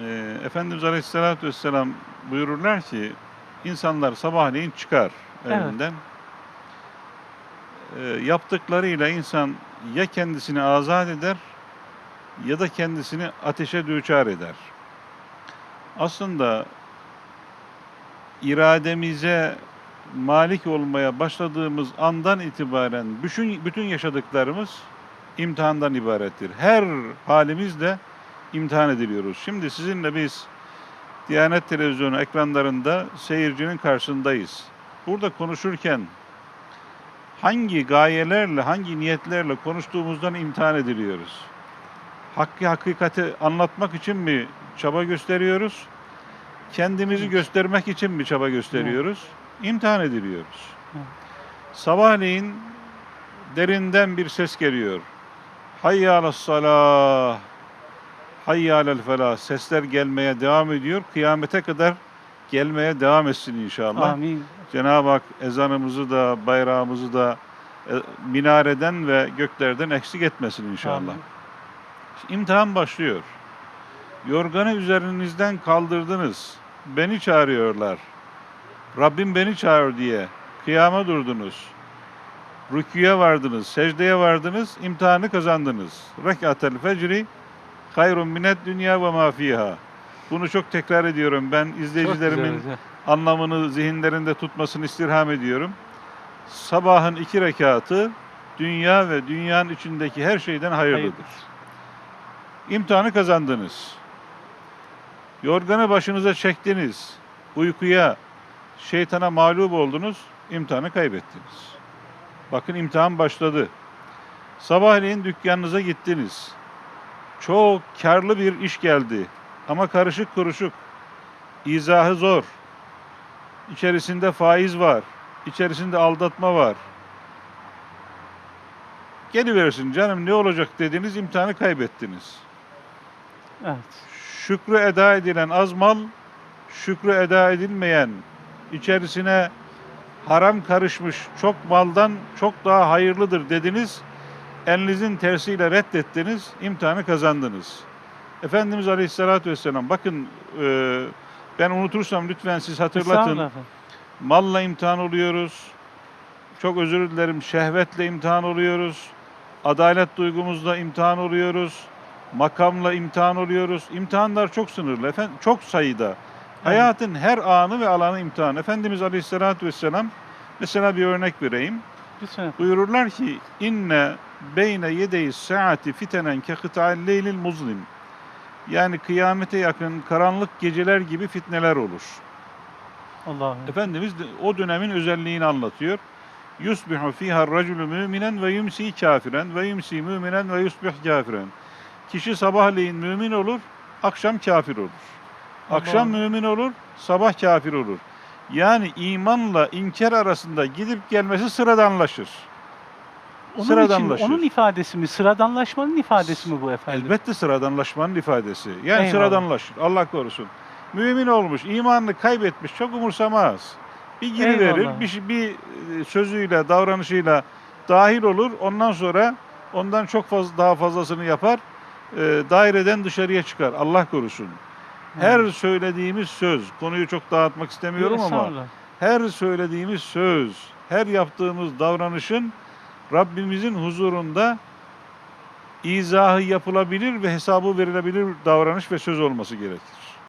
Eee, Efendimiz Aleyhisselatü Vesselam buyururlar ki insanlar sabahleyin çıkar Evet. evinden. Eee, yaptıklarıyla insan ya kendisini azat eder ya da kendisini ateşe düçar eder. Aslında irademize malik olmaya başladığımız andan itibaren bütün, bütün yaşadıklarımız imtihandan ibarettir. Her halimizle imtihan ediliyoruz. Şimdi sizinle biz Diyanet Televizyonu ekranlarında seyircinin karşısındayız. Burada konuşurken hangi gayelerle, hangi niyetlerle konuştuğumuzdan imtihan ediliyoruz. Hakkı hakikati anlatmak için mi çaba gösteriyoruz? Kendimizi Evet. göstermek için mi çaba gösteriyoruz? İmtihan ediliyoruz. Evet. Sabahleyin derinden bir ses geliyor. Hayya alas salah. Hayya alel felah. Sesler gelmeye devam ediyor. Kıyamete kadar gelmeye devam etsin inşallah. Amin. Cenab-ı Hak ezanımızı da bayrağımızı da e, minareden ve göklerden eksik etmesin inşallah. Amin. İmtihan başlıyor. Yorganı üzerinizden kaldırdınız. Beni çağırıyorlar. Rabbim beni çağır diye kıyama durdunuz. Rüküye vardınız, secdeye vardınız, imtihanı kazandınız. Rekatel fecri hayrun minet dünya ve ma fiha. Bunu çok tekrar ediyorum. Ben izleyicilerimin anlamını zihinlerinde tutmasını istirham ediyorum. Sabahın iki rekatı dünya ve dünyanın içindeki her şeyden hayırlıdır. Hayırdır. İmtihanı kazandınız. Yorganı başınıza çektiniz. Uykuya, şeytana mağlup oldunuz. imtihanı kaybettiniz. Bakın imtihan başladı. Sabahleyin dükkanınıza gittiniz. Çok karlı bir iş geldi. Ama karışık kuruşuk. İzahı zor. İçerisinde faiz var. İçerisinde aldatma var. Geliversin canım ne olacak dediniz imtihanı kaybettiniz. Evet. Şükrü eda edilen az mal, şükrü eda edilmeyen, içerisine haram karışmış çok maldan çok daha hayırlıdır dediniz. Elinizin tersiyle reddettiniz, imtihanı kazandınız. Efendimiz Aleyhisselatü Vesselam, bakın e, ben unutursam lütfen siz hatırlatın. Malla imtihan oluyoruz. Çok özür dilerim. Şehvetle imtihan oluyoruz. Adalet duygumuzla imtihan oluyoruz. Makamla imtihan oluyoruz. İmtihanlar çok sınırlı. Efendim, çok sayıda. Hayatın her anı ve alanı imtihan. Efendimiz Aleyhisselatü Vesselam mesela bir örnek vereyim. Lütfen. Buyururlar ki inne beyne yedeyi saati fitenen ke kıta'l leylil muzlim. Yani kıyamete yakın karanlık geceler gibi fitneler olur. Allah'ım. Efendimiz de o dönemin özelliğini anlatıyor. Yusbihu fiha raculu müminen ve yumsi kafiren ve yumsi müminen ve yusbih kafiren. Kişi sabahleyin mümin olur, akşam kafir olur. Akşam Allah. mümin olur, sabah kafir olur. Yani imanla inkar arasında gidip gelmesi sıradanlaşır. Onun için sıradanlaşır. onun ifadesi mi? Sıradanlaşmanın ifadesi mi bu efendim? Elbette sıradanlaşmanın ifadesi. Yani Eyvallah. sıradanlaşır. Allah korusun. Mümin olmuş, imanını kaybetmiş, çok umursamaz. Bir giriverir, bir, şey- bir e, sözüyle, davranışıyla dahil olur. Ondan sonra ondan çok fazla daha fazlasını yapar. E, daireden dışarıya çıkar. Allah korusun. Her söylediğimiz söz, konuyu çok dağıtmak istemiyorum ama Estağfurullah. her söylediğimiz söz, her yaptığımız davranışın Rabbimizin huzurunda izahı yapılabilir ve hesabı verilebilir davranış ve söz olması gerekir.